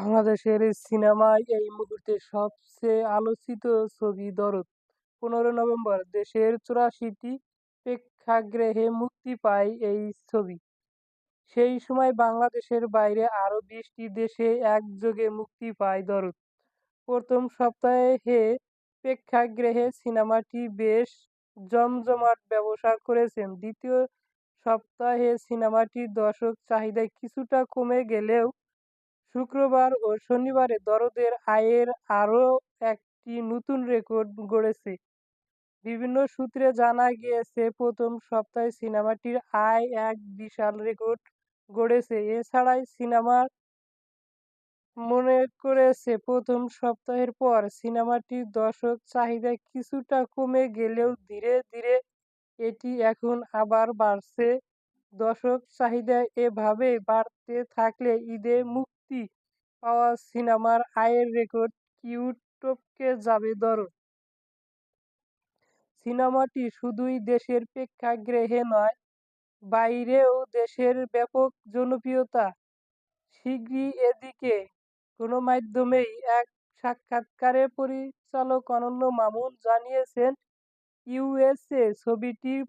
বাংলাদেশের সিনেমায় এই মুহূর্তে সবচেয়ে আলোচিত ছবি দরদ। পনেরো নভেম্বর, দেশের চুরাশিটি প্রেক্ষাগৃহে মুক্তি পায় এই ছবি। সেই সময় বাংলাদেশের বাইরে আরও বিশটি দেশে একযোগে মুক্তি পায় দরদ। প্রথম সপ্তাহে প্রেক্ষাগৃহে সিনেমাটি বেশ জমজমাট ব্যবসা করেছেন। দ্বিতীয় সপ্তাহে সিনেমাটির দর্শক চাহিদা কিছুটা কমে গেলেও শুক্রবার ও শনিবারে দরদের আয়ের আরও একটি নতুন রেকর্ড গড়েছে। বিভিন্ন সূত্রে জানা গিয়েছে, প্রথম সপ্তাহে সিনেমাটির আয় এক বিশাল রেকর্ড গড়েছে। এছাড়াই সিনেমার মনে করেছে, প্রথম সপ্তাহের পর সিনেমাটির দর্শক চাহিদা কিছুটা কমে গেলেও ধীরে ধীরে এটি এখন আবার বাড়ছে। দর্শক চাহিদা এভাবে বাড়তে থাকলে ঈদে মুক্তি পাওয়া সিনেমার আয়ের রেকর্ড কিউ যাবে দরদ সিনেমাটি শুধুই দেশের প্রেক্ষাগৃহে নয়, বাইরেও দেশের ব্যাপক জনপ্রিয়তা। শিগগিরই এদিকে গণমাধ্যমেই এক সাক্ষাৎকারে পরিচালক অনন্য মামুন জানিয়েছেন, ইউএসএ ছবিটির